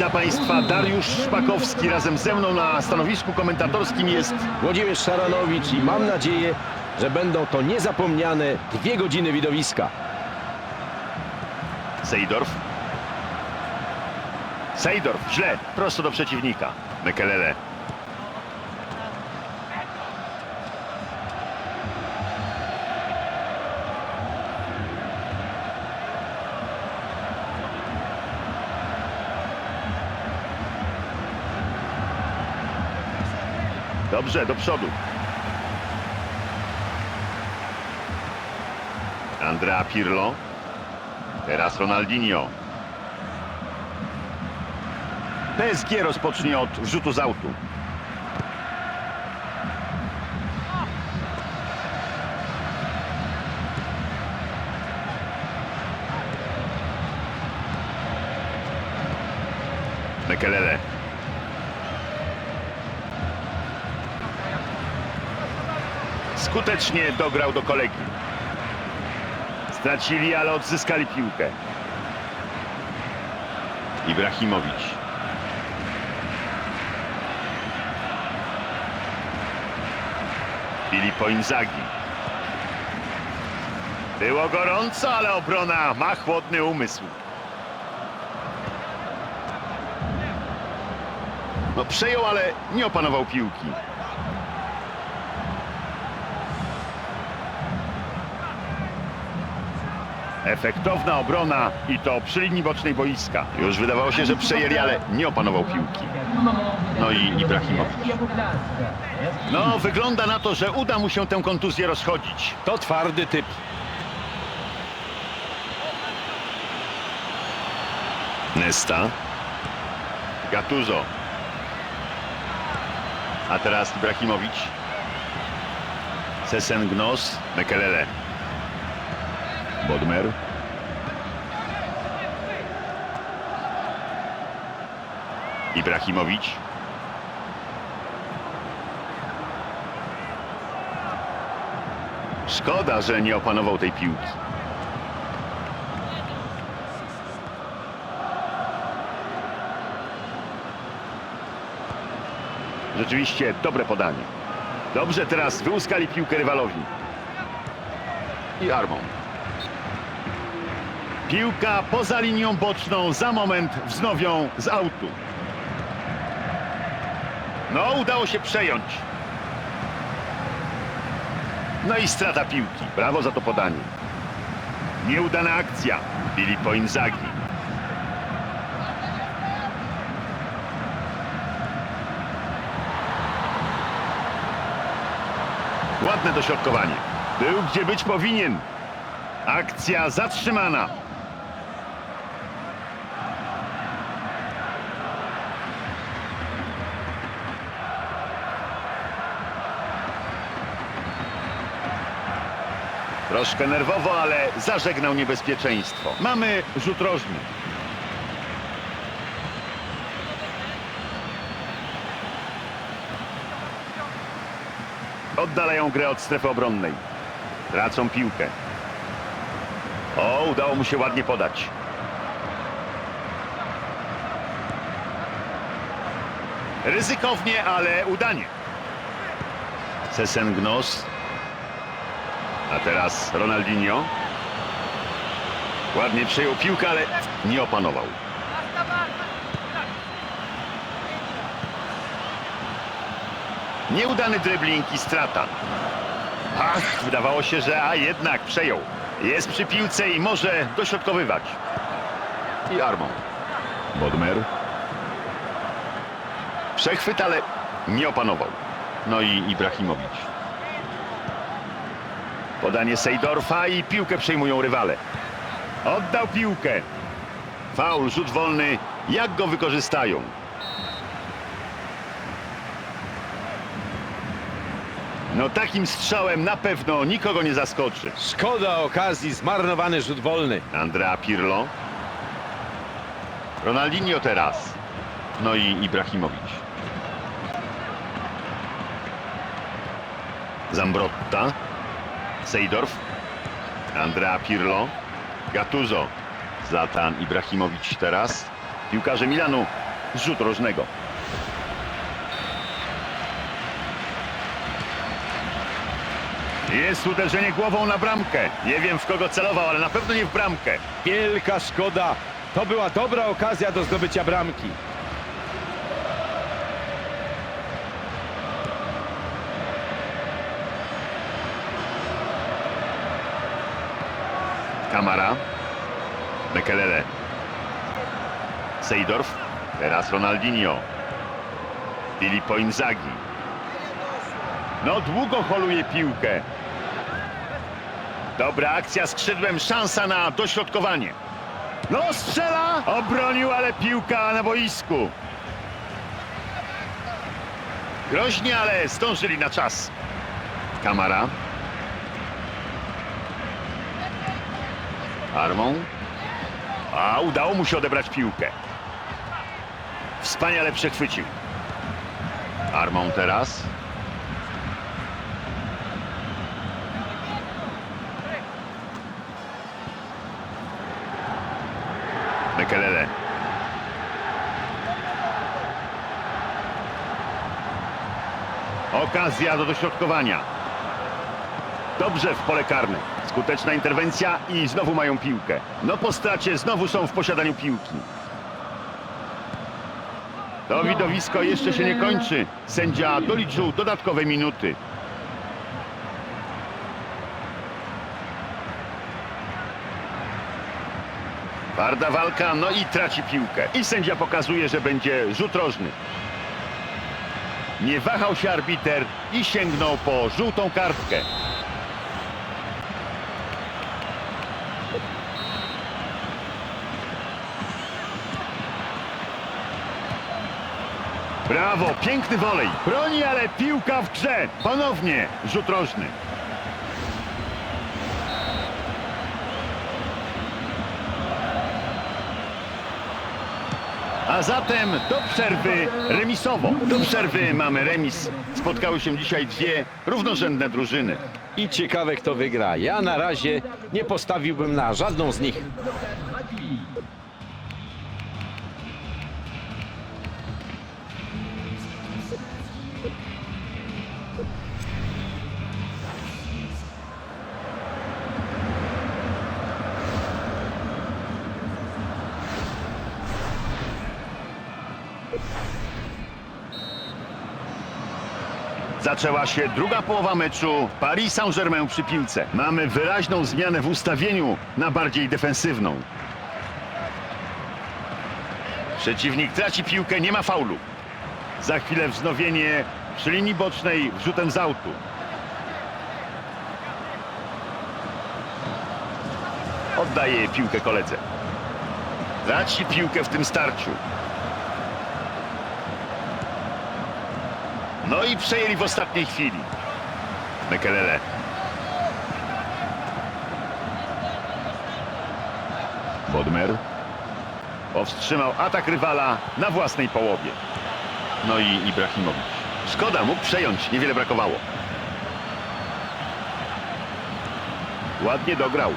Witam Państwa, Dariusz Szpakowski razem ze mną na stanowisku komentatorskim jest Włodzimierz Szaranowicz i mam nadzieję, że będą to niezapomniane dwie godziny widowiska. Sejdorf. Sejdorf, źle, prosto do przeciwnika. Mekelele. Dobrze, do przodu. Andrea Pirlo. Teraz Ronaldinho. PSG rozpocznie od rzutu z autu. Mekelele. Skutecznie dograł do kolegi. Stracili, ale odzyskali piłkę. Ibrahimowicz. Filippo Inzaghi. Było gorąco, ale obrona ma chłodny umysł. No przejął, ale nie opanował piłki. Efektowna obrona i to przy linii bocznej boiska. Już wydawało się, że przejęli, ale nie opanował piłki. No i Ibrahimowicz. No, wygląda na to, że uda mu się tę kontuzję rozchodzić. To twardy typ. Nesta. Gattuso. A teraz Ibrahimowicz. Sesen Gnos. Mekelele. Bodmer. Ibrahimowicz. Szkoda, że nie opanował tej piłki. Rzeczywiście dobre podanie. Dobrze teraz wyłuskali piłkę rywalowi. I Armą. Piłka poza linią boczną. Za moment wznowią z autu. No, udało się przejąć. No i strata piłki. Brawo za to podanie. Nieudana akcja. Filippo Inzaghi. Ładne dośrodkowanie. Był gdzie być powinien. Akcja zatrzymana. Troszkę nerwowo, ale zażegnał niebezpieczeństwo. Mamy rzut rożny. Oddalają grę od strefy obronnej. Tracą piłkę. O, udało mu się ładnie podać. Ryzykownie, ale udanie. Sesen Gnos. A teraz Ronaldinho. Ładnie przejął piłkę, ale nie opanował. Nieudany dribbling i strata. Ach, wydawało się, że a jednak przejął. Jest przy piłce i może dośrodkowywać. I armą. Bodmer. Przechwyt, ale nie opanował. No i Ibrahimowicz. Podanie Sejdorfa i piłkę przejmują rywale. Oddał piłkę. Faul, rzut wolny. Jak go wykorzystają? No takim strzałem na pewno nikogo nie zaskoczy. Szkoda okazji, zmarnowany rzut wolny. Andrea Pirlo. Ronaldinho teraz. No i Ibrahimowicz. Zambrotta. Sejdorf. Andrea Pirlo. Gattuso. Zlatan Ibrahimowicz teraz. Piłkarze Milanu z rzutu rożnego. Jest uderzenie głową na bramkę. Nie wiem w kogo celował, ale na pewno nie w bramkę. Wielka szkoda. To była dobra okazja do zdobycia bramki. Kamara. Mekelele. Sejdorf. Teraz Ronaldinho. Filippo Inzaghi. No długo holuje piłkę. Dobra akcja skrzydłem, szansa na dośrodkowanie. No strzela! Obronił, ale piłka na boisku. Groźnie, ale zdążyli na czas. Kamara. Armą. A udało mu się odebrać piłkę. Wspaniale przechwycił. Armą teraz. Mekelele. Okazja do dośrodkowania. Dobrze w pole karne. Skuteczna interwencja i znowu mają piłkę. No po stracie znowu są w posiadaniu piłki. To widowisko jeszcze się nie kończy. Sędzia doliczył dodatkowe minuty. Twarda walka, no i traci piłkę. I sędzia pokazuje, że będzie rzut rożny. Nie wahał się arbiter i sięgnął po żółtą kartkę. Brawo, piękny wolej. Broni, ale piłka w grze. Ponownie rzut rożny. A zatem do przerwy remisowo. Do przerwy mamy remis. Spotkały się dzisiaj dwie równorzędne drużyny. I ciekawe kto wygra. Ja na razie nie postawiłbym na żadną z nich. Zaczęła się druga połowa meczu. Paris Saint-Germain przy piłce. Mamy wyraźną zmianę w ustawieniu na bardziej defensywną. Przeciwnik traci piłkę, nie ma faulu. Za chwilę wznowienie przy linii bocznej wrzutem z autu. Oddaje piłkę koledze. Traci piłkę w tym starciu. No i przejęli w ostatniej chwili. Mekelele. Bodmer. Powstrzymał atak rywala na własnej połowie. No i Ibrahimowicz. Szkoda, mógł przejąć, niewiele brakowało. Ładnie dograł.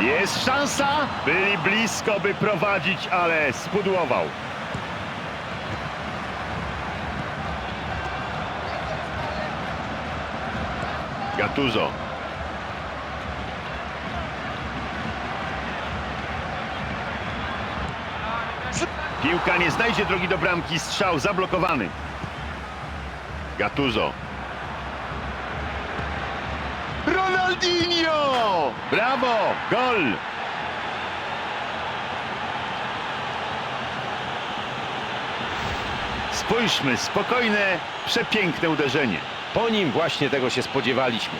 Jest szansa! Byli blisko, by prowadzić, ale spudłował. Gattuso. Piłka nie znajdzie drogi do bramki, strzał zablokowany. Gattuso. Ronaldinho! Brawo! Gol! Spójrzmy, spokojne, przepiękne uderzenie. Po nim właśnie tego się spodziewaliśmy.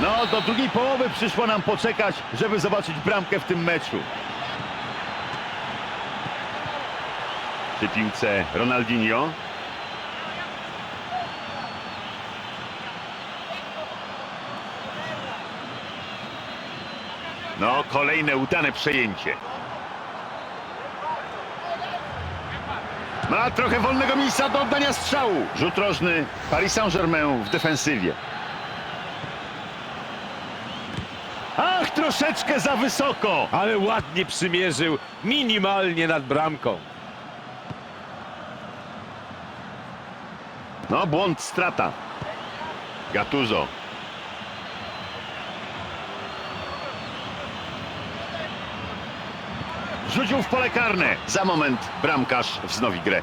No, do drugiej połowy przyszło nam poczekać, żeby zobaczyć bramkę w tym meczu. Przy piłce Ronaldinho. No, kolejne udane przejęcie. Ma trochę wolnego miejsca do oddania strzału. Rzut rożny Paris Saint-Germain w defensywie. Ach, troszeczkę za wysoko. Ale ładnie przymierzył, minimalnie nad bramką. No, błąd, strata. Gattuso. Rzucił w pole karne. Za moment bramkarz wznowi grę.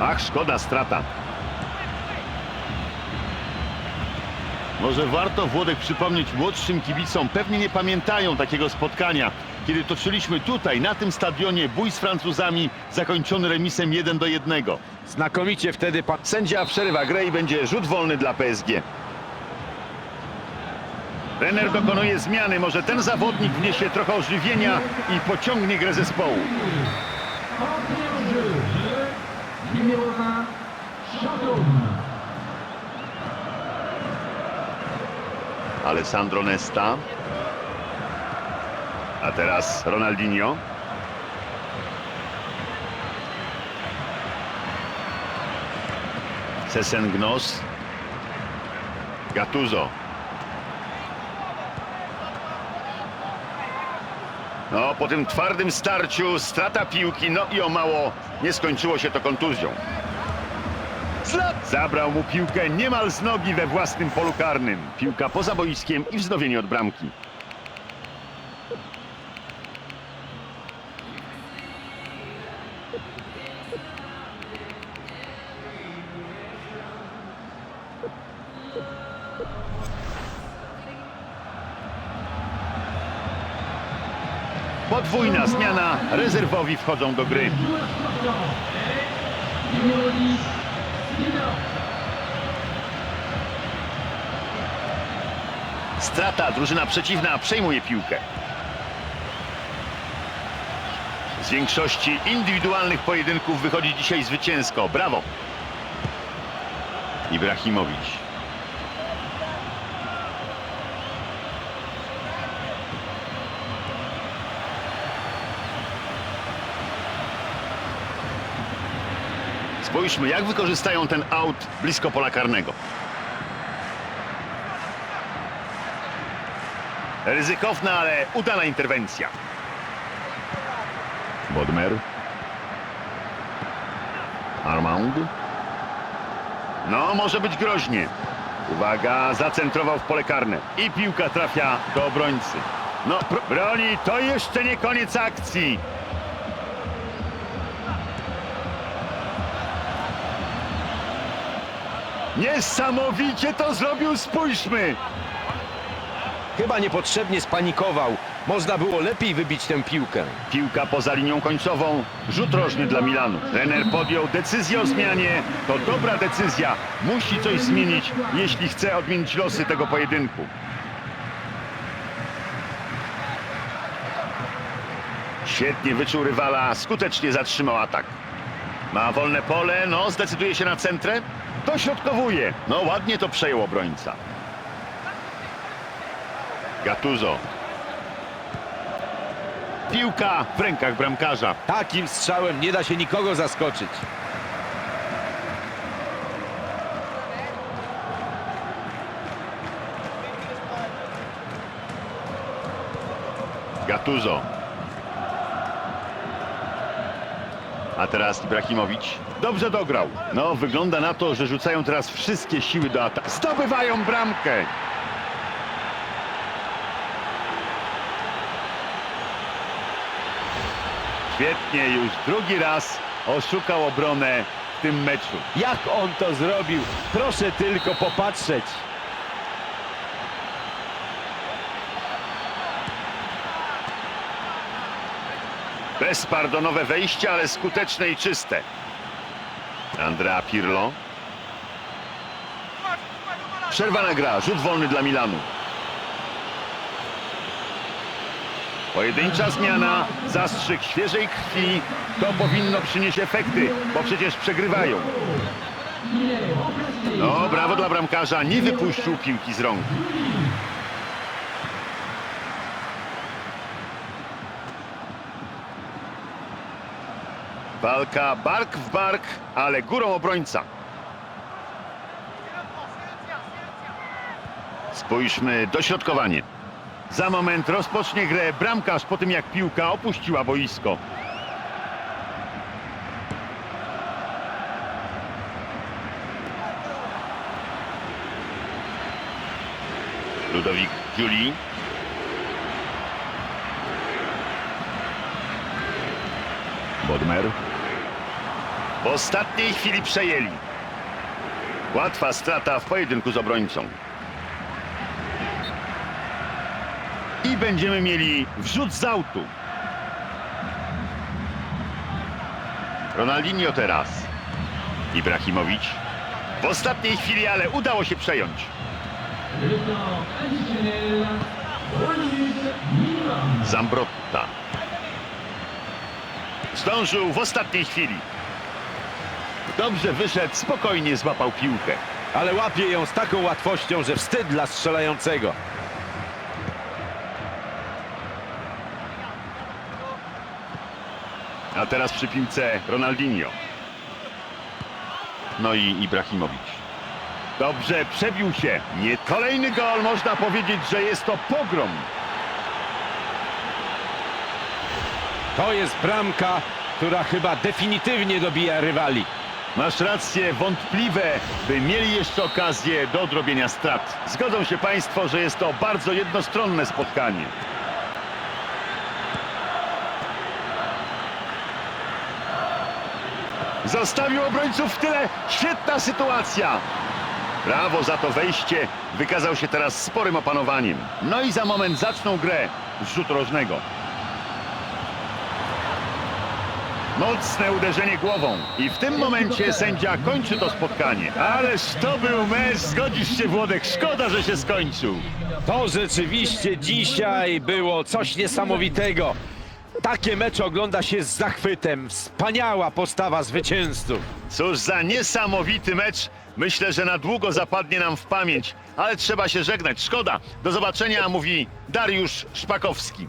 Ach, szkoda, strata. Może warto Włodek przypomnieć młodszym kibicom, pewnie nie pamiętają takiego spotkania, kiedy toczyliśmy tutaj, na tym stadionie, bój z Francuzami, zakończony remisem 1 do 1. Znakomicie wtedy pan... Sędzia przerywa grę i będzie rzut wolny dla PSG. Renner dokonuje zmiany, może ten zawodnik wniesie trochę ożywienia i pociągnie grę zespołu. Numéro 20, Chardon. Alessandro Nesta. A teraz Ronaldinho. Sesengnos. Gattuso. No, po tym twardym starciu strata piłki, no i o mało nie skończyło się to kontuzją. Zabrał mu piłkę niemal z nogi we własnym polu karnym. Piłka poza boiskiem i wznowienie od bramki. Rezerwowi wchodzą do gry. Numéro 10, Zidane. Strata, drużyna przeciwna przejmuje piłkę. Z większości indywidualnych pojedynków wychodzi dzisiaj zwycięsko. Brawo! Ibrahimowicz. Spójrzmy, jak wykorzystają ten aut blisko pola karnego. Ryzykowna, ale udana interwencja. Bodmer. Armand. No, może być groźnie. Uwaga, zacentrował w pole karne. I piłka trafia do obrońcy. No, broni, to jeszcze nie koniec akcji. Niesamowicie to zrobił, spójrzmy. Chyba niepotrzebnie spanikował. Można było lepiej wybić tę piłkę. Piłka poza linią końcową, rzut rożny dla Milanu. Trener podjął decyzję o zmianie. To dobra decyzja. Musi coś zmienić, jeśli chce odmienić losy tego pojedynku. Świetnie wyczuł rywala, skutecznie zatrzymał atak. Ma wolne pole, no zdecyduje się na centrę. Dośrodkowuje. No ładnie to przejął obrońca. Gattuso. Piłka w rękach bramkarza. Takim strzałem nie da się nikogo zaskoczyć. Gattuso. A teraz Ibrahimowicz. Dobrze dograł. No, wygląda na to, że rzucają teraz wszystkie siły do ataku. Zdobywają bramkę. Świetnie, już drugi raz oszukał obronę w tym meczu. Jak on to zrobił? Proszę tylko popatrzeć. Bezpardonowe wejście, ale skuteczne i czyste. Andrea Pirlo. Przerwana gra, rzut wolny dla Milanu. Pojedyncza zmiana, zastrzyk świeżej krwi. To powinno przynieść efekty, bo przecież przegrywają. No, brawo dla bramkarza, nie wypuścił piłki z rąk. Walka bark w bark, ale górą obrońca. Spójrzmy, dośrodkowanie. Za moment rozpocznie grę bramkarz po tym, jak piłka opuściła boisko. Ludowik Juli. Bodmer. W ostatniej chwili przejęli. Łatwa strata w pojedynku z obrońcą. I będziemy mieli wrzut z autu. Ronaldinho teraz. Ibrahimowicz. W ostatniej chwili, ale udało się przejąć. Le temps additionnel. 3 minutes minimum. Zambrotta. Zdążył w ostatniej chwili. Dobrze wyszedł, spokojnie złapał piłkę. Ale łapie ją z taką łatwością, że wstyd dla strzelającego. A teraz przy piłce Ronaldinho. No i Ibrahimowicz. Dobrze, przebił się. Nie kolejny gol, można powiedzieć, że jest to pogrom. To jest bramka, która chyba definitywnie dobija rywali. Masz rację, wątpliwe, by mieli jeszcze okazję do odrobienia strat. Zgodzą się Państwo, że jest to bardzo jednostronne spotkanie. Zostawił obrońców w tyle. Świetna sytuacja. Brawo za to wejście. Wykazał się teraz sporym opanowaniem. No i za moment zaczną grę z rzutu rożnego. Mocne uderzenie głową. I w tym momencie sędzia kończy to spotkanie. Ależ to był mecz, zgodzisz się Włodek. Szkoda, że się skończył. To rzeczywiście dzisiaj było coś niesamowitego. Takie mecze ogląda się z zachwytem. Wspaniała postawa zwycięzców. Cóż za niesamowity mecz. Myślę, że na długo zapadnie nam w pamięć. Ale trzeba się żegnać. Szkoda. Do zobaczenia, mówi Dariusz Szpakowski.